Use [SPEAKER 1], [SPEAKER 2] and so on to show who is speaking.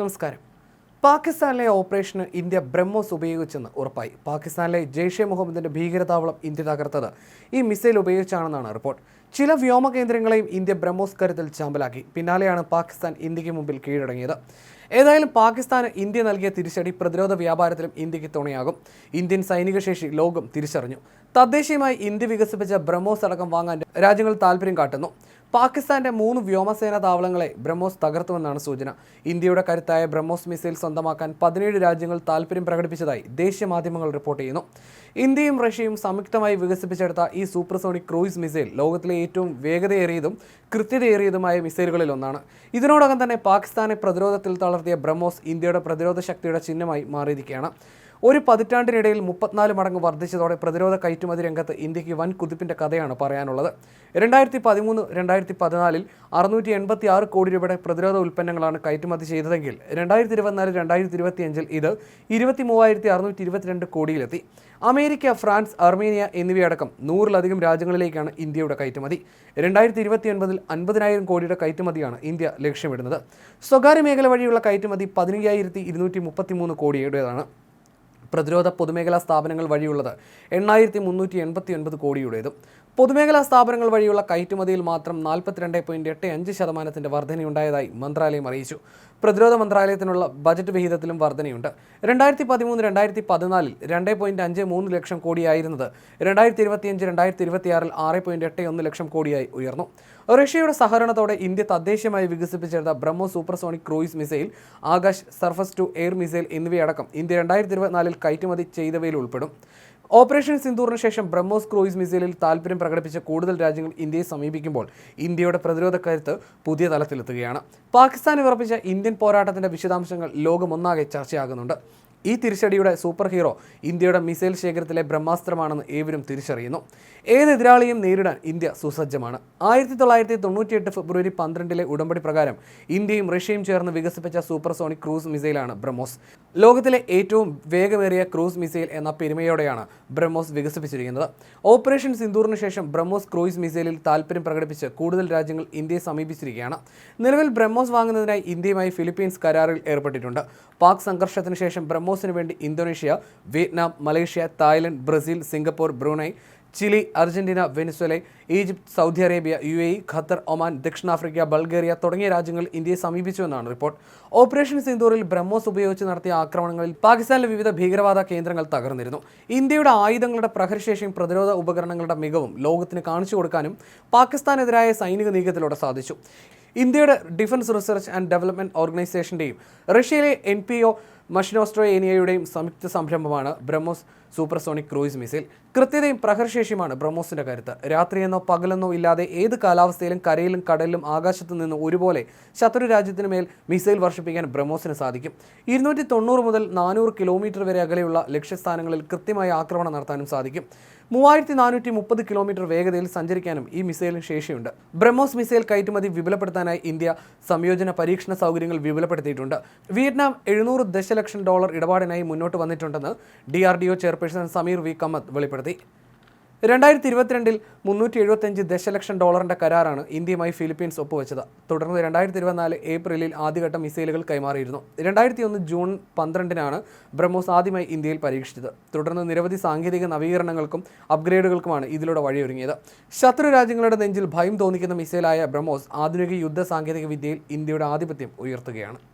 [SPEAKER 1] നമസ്കാരം പാകിസ്ഥാനിലെ ഓപ്പറേഷന് ഇന്ത്യ ബ്രഹ്മോസ് ഉപയോഗിച്ചെന്ന് ഉറപ്പായി പാകിസ്ഥാനിലെ ജെയ്ഷെ മുഹമ്മദിന്റെ ഭീകരതാവളം ഇന്ത്യ തകർത്തത് ഈ മിസൈൽ ഉപയോഗിച്ചാണെന്നാണ് റിപ്പോർട്ട് ചില വ്യോമ കേന്ദ്രങ്ങളെയും ഇന്ത്യ ബ്രഹ്മോസ് കരുതൽ ചാമ്പലാക്കി പിന്നാലെയാണ് പാകിസ്ഥാൻ ഇന്ത്യക്ക് മുമ്പിൽ കീഴടങ്ങിയത് ഏതായാലും പാകിസ്ഥാന് ഇന്ത്യ നൽകിയ തിരിച്ചടി പ്രതിരോധ വ്യാപാരത്തിലും ഇന്ത്യക്ക് തുണയാകും ഇന്ത്യൻ സൈനിക ശേഷി ലോകം തിരിച്ചറിഞ്ഞു തദ്ദേശീയമായി ഇന്ത്യ വികസിപ്പിച്ച ബ്രഹ്മോസ് അടക്കം വാങ്ങാൻ രാജ്യങ്ങൾ താല്പര്യം കാട്ടുന്നു പാകിസ്ഥാന്റെ മൂന്ന് വ്യോമസേനാ താവളങ്ങളെ ബ്രഹ്മോസ് തകർത്തുമെന്നാണ് സൂചന ഇന്ത്യയുടെ കരുത്തായ ബ്രഹ്മോസ് മിസൈൽ സ്വന്തമാക്കാൻ പതിനേഴ് രാജ്യങ്ങൾ താല്പര്യം പ്രകടിപ്പിച്ചതായി ദേശീയ മാധ്യമങ്ങൾ റിപ്പോർട്ട് ചെയ്യുന്നു ഇന്ത്യയും റഷ്യയും സംയുക്തമായി വികസിപ്പിച്ചെടുത്ത ഈ സൂപ്പർസോണിക് ക്രൂയിസ് മിസൈൽ ലോകത്തിലെ ഏറ്റവും വേഗതയേറിയതും കൃത്യതയേറിയതുമായ മിസൈലുകളിൽ ഒന്നാണ് ഇതിനോടകം തന്നെ പാകിസ്ഥാനെ പ്രതിരോധത്തിൽ തളർ വളർത്തിയ ബ്രഹ്മോസ് ഇന്ത്യയുടെ പ്രതിരോധ ശക്തിയുടെ ചിഹ്നമായി മാറിയിരിക്കുകയാണ് ഒരു പതിറ്റാണ്ടിനിടയിൽ മുപ്പത്തിനാല് മടങ്ങ് വർദ്ധിച്ചതോടെ പ്രതിരോധ കയറ്റുമതി രംഗത്ത് ഇന്ത്യക്ക് വൻ കുതിപ്പിന്റെ കഥയാണ് പറയാനുള്ളത് രണ്ടായിരത്തി പതിമൂന്ന് രണ്ടായിരത്തി പതിനാലിൽ അറുന്നൂറ്റി എൺപത്തി ആറ് കോടി രൂപയുടെ പ്രതിരോധ ഉൽപ്പന്നങ്ങളാണ് കയറ്റുമതി ചെയ്തതെങ്കിൽ രണ്ടായിരത്തി ഇരുപത്തിനാല് രണ്ടായിരത്തി ഇരുപത്തി അഞ്ചിൽ ഇത് ഇരുപത്തി മൂവായിരത്തി അറുന്നൂറ്റി ഇരുപത്തിരണ്ട് കോടിയിലെത്തി അമേരിക്ക ഫ്രാൻസ് അർമേനിയ എന്നിവയടക്കം നൂറിലധികം രാജ്യങ്ങളിലേക്കാണ് ഇന്ത്യയുടെ കയറ്റുമതി രണ്ടായിരത്തി ഇരുപത്തി ഒൻപതിൽ അൻപതിനായിരം കോടിയുടെ കയറ്റുമതിയാണ് ഇന്ത്യ ലക്ഷ്യമിടുന്നത് സ്വകാര്യ മേഖല വഴിയുള്ള കയറ്റുമതി പതിനയ്യായിരത്തി ഇരുന്നൂറ്റി മുപ്പത്തി മൂന്ന് കോടിയുടേതാണ് പ്രതിരോധ പൊതുമേഖലാ സ്ഥാപനങ്ങൾ വഴിയുള്ളത് എണ്ണായിരത്തി മുന്നൂറ്റി എൺപത്തി ഒൻപത് കോടിയുടേതും പൊതുമേഖലാ സ്ഥാപനങ്ങൾ വഴിയുള്ള കയറ്റുമതിയിൽ മാത്രം നാൽപ്പത്തിരണ്ട് പോയിൻറ്റ് എട്ട് അഞ്ച് ശതമാനത്തിൻ്റെ വർധനയുണ്ടായതായി മന്ത്രാലയം അറിയിച്ചു പ്രതിരോധ മന്ത്രാലയത്തിനുള്ള ബജറ്റ് വിഹിതത്തിലും വർധനയുണ്ട് രണ്ടായിരത്തി പതിമൂന്ന് രണ്ടായിരത്തി പതിനാലിൽ രണ്ട് പോയിൻറ്റ് അഞ്ച് മൂന്ന് ലക്ഷം കോടിയായിരുന്നത് രണ്ടായിരത്തി ഇരുപത്തിയഞ്ച് രണ്ടായിരത്തി ഇരുപത്തിയാറിൽ ആറ് പോയിൻറ്റ് എട്ട് ഒന്ന് ലക്ഷം കോടിയായി ഉയർന്നു റഷ്യയുടെ സഹകരണത്തോടെ ഇന്ത്യ തദ്ദേശീയമായി വികസിപ്പിച്ചെടുത്ത Brahmo supersonic cruise missile Akash surface to air missile എന്നിവയടക്കം ഇന്ത്യ രണ്ടായിരത്തി ഇരുപത്തിനാലിൽ കയറ്റുമതി ചെയ്തവയിൽ ഉൾപ്പെടും ഓപ്പറേഷൻ സിന്ദൂറിന് ശേഷം ബ്രഹ്മോസ് ക്രൂയിസ് മിസൈലിൽ താൽപര്യം പ്രകടിപ്പിച്ച കൂടുതൽ രാജ്യങ്ങൾ ഇന്ത്യയെ സമീപിക്കുമ്പോൾ ഇന്ത്യയുടെ പ്രതിരോധ കരുത്ത് പുതിയ തലത്തിലെത്തുകയാണ് പാകിസ്ഥാൻ ഉറപ്പിച്ച ഇന്ത്യൻ പോരാട്ടത്തിന്റെ വിശദാംശങ്ങൾ ലോകമൊന്നാകെ ചർച്ചയാകുന്നുണ്ട് ഈ തിരിച്ചടിയുടെ സൂപ്പർ ഹീറോ ഇന്ത്യയുടെ മിസൈൽ ശേഖരത്തിലെ ബ്രഹ്മാസ്ത്രമാണെന്ന് ഏവരും തിരിച്ചറിയുന്നു ഏത് എതിരാളിയും നേരിടാൻ ഇന്ത്യ സുസജ്ജമാണ് ആയിരത്തി തൊള്ളായിരത്തി തൊണ്ണൂറ്റിയെട്ട് ഫെബ്രുവരി പന്ത്രണ്ടിലെ ഉടമ്പടി പ്രകാരം ഇന്ത്യയും റഷ്യയും ചേർന്ന് വികസിപ്പിച്ച സൂപ്പർസോണിക് ക്രൂസ് മിസൈലാണ് ബ്രഹ്മോസ് ലോകത്തിലെ ഏറ്റവും വേഗമേറിയ ക്രൂസ് മിസൈൽ എന്ന പെരുമയോടെയാണ് ബ്രഹ്മോസ് വികസിപ്പിച്ചിരിക്കുന്നത് ഓപ്പറേഷൻ സിന്ദൂറിന് ശേഷം ബ്രഹ്മോസ് ക്രൂയിസ് മിസൈലിൽ താൽപ്പര്യം പ്രകടിപ്പിച്ച് കൂടുതൽ രാജ്യങ്ങൾ ഇന്ത്യയെ സമീപിച്ചിരിക്കുകയാണ് നിലവിൽ ബ്രഹ്മോസ് വാങ്ങുന്നതിനായി ഇന്ത്യയുമായി ഫിലിപ്പീൻസ് കരാറിൽ ഏർപ്പെട്ടിട്ടുണ്ട് പാക് സംഘർഷത്തിന് ശേഷം ബ്രഹ്മോസ് ടോസിന് വേണ്ടി Indonesia Vietnam Malaysia Thailand Brazil Singapore Brunei Chile Argentina Venezuela Egypt Saudi Arabia U A Qatar Oman ദക്ഷിണാഫ്രിക്ക ബൾഗേറിയ തുടങ്ങിയ രാജ്യങ്ങൾ ഇന്ത്യയെ സമീപിച്ചുവെന്നാണ് റിപ്പോർട്ട് ഓപ്പറേഷൻ സിന്ദൂറിൽ ബ്രഹ്മോസ് ഉപയോഗിച്ച് നടത്തിയ ആക്രമണങ്ങളിൽ പാകിസ്ഥാനിലെ വിവിധ ഭീകരവാദ കേന്ദ്രങ്ങൾ തകർന്നിരുന്നു ഇന്ത്യയുടെ ആയുധങ്ങളുടെ പ്രഹരശേഷിയും പ്രതിരോധ ഉപകരണങ്ങളുടെ മികവും ലോകത്തിന് കാണിച്ചു കൊടുക്കാനും പാകിസ്ഥാനെതിരായ സൈനിക നീക്കത്തിലൂടെ സാധിച്ചു ഇന്ത്യയുടെ ഡിഫൻസ് റിസർച്ച് ആൻഡ് ഡെവലപ്മെന്റ് ഓർഗനൈസേഷന്റെയും റഷ്യയിലെ എൻ പി ഒ മഷിനോസ്ട്രോ ഏനിയയുടെയും സംയുക്ത സംരംഭമാണ് ബ്രഹ്മോസ് സൂപ്പർസോണിക് ക്രൂയിസ് മിസൈൽ കൃത്യതയും പ്രഹരശേഷിയുമാണ് ബ്രഹ്മോസിന്റെ കരുത്ത് രാത്രിയെന്നോ പകലെന്നോ ഇല്ലാതെ ഏത് കാലാവസ്ഥയിലും കരയിലും കടലിലും ആകാശത്തു നിന്ന് ഒരുപോലെ ശത്രു രാജ്യത്തിന് മേൽ മിസൈൽ വർഷിപ്പിക്കാൻ ബ്രഹ്മോസിന് സാധിക്കും ഇരുന്നൂറ്റി തൊണ്ണൂറ് മുതൽ നാനൂറ് കിലോമീറ്റർ വരെ അകലെയുള്ള ലക്ഷ്യസ്ഥാനങ്ങളിൽ കൃത്യമായി ആക്രമണം നടത്താനും സാധിക്കും മൂവായിരത്തി നാനൂറ്റി മുപ്പത് കിലോമീറ്റർ വേഗതയിൽ സഞ്ചരിക്കാനും ഈ മിസൈലിന് ശേഷിയുണ്ട് ബ്രഹ്മോസ് മിസൈൽ കയറ്റുമതി വിപുലപ്പെടുത്താനായി ഇന്ത്യ സംയോജന പരീക്ഷണ സൗകര്യങ്ങൾ വിപുലപ്പെടുത്തിയിട്ടുണ്ട് വിയറ്റ്നാം എഴുന്നൂറ് ദശലക്ഷം ഡോളർ ഇടപാടിനായി മുന്നോട്ട് വന്നിട്ടുണ്ടെന്ന് D R D O chairperson chairperson Sameer V Kamath വെളിപ്പെടുത്തി രണ്ടായിരത്തി ഇരുപത്തിരണ്ടിൽ മുന്നൂറ്റി എഴുപത്തഞ്ച് ദശലക്ഷം ഡോളറിന്റെ കരാറാണ് ഇന്ത്യയുമായി ഫിലിപ്പീൻസ് ഒപ്പുവെച്ചത് തുടർന്ന് രണ്ടായിരത്തി ഇരുപത്തിനാല് ഏപ്രിലിൽ ആദ്യഘട്ട മിസൈലുകൾ കൈമാറിയിരുന്നു രണ്ടായിരത്തി ഒന്ന് ജൂൺ പന്ത്രണ്ടിനാണ് ബ്രഹ്മോസ് ആദ്യമായി ഇന്ത്യയിൽ പരീക്ഷിച്ചത് തുടർന്ന് നിരവധി സാങ്കേതിക നവീകരണങ്ങൾക്കും അപ്ഗ്രേഡുകൾക്കുമാണ് ഇതിലൂടെ വഴിയൊരുങ്ങിയത് ശത്രു രാജ്യങ്ങളുടെ നെഞ്ചിൽ ഭയം തോന്നിക്കുന്ന മിസൈലായ ബ്രഹ്മോസ് ആധുനിക യുദ്ധ സാങ്കേതിക വിദ്യയിൽ ഇന്ത്യയുടെ ആധിപത്യം ഉയർത്തുകയാണ്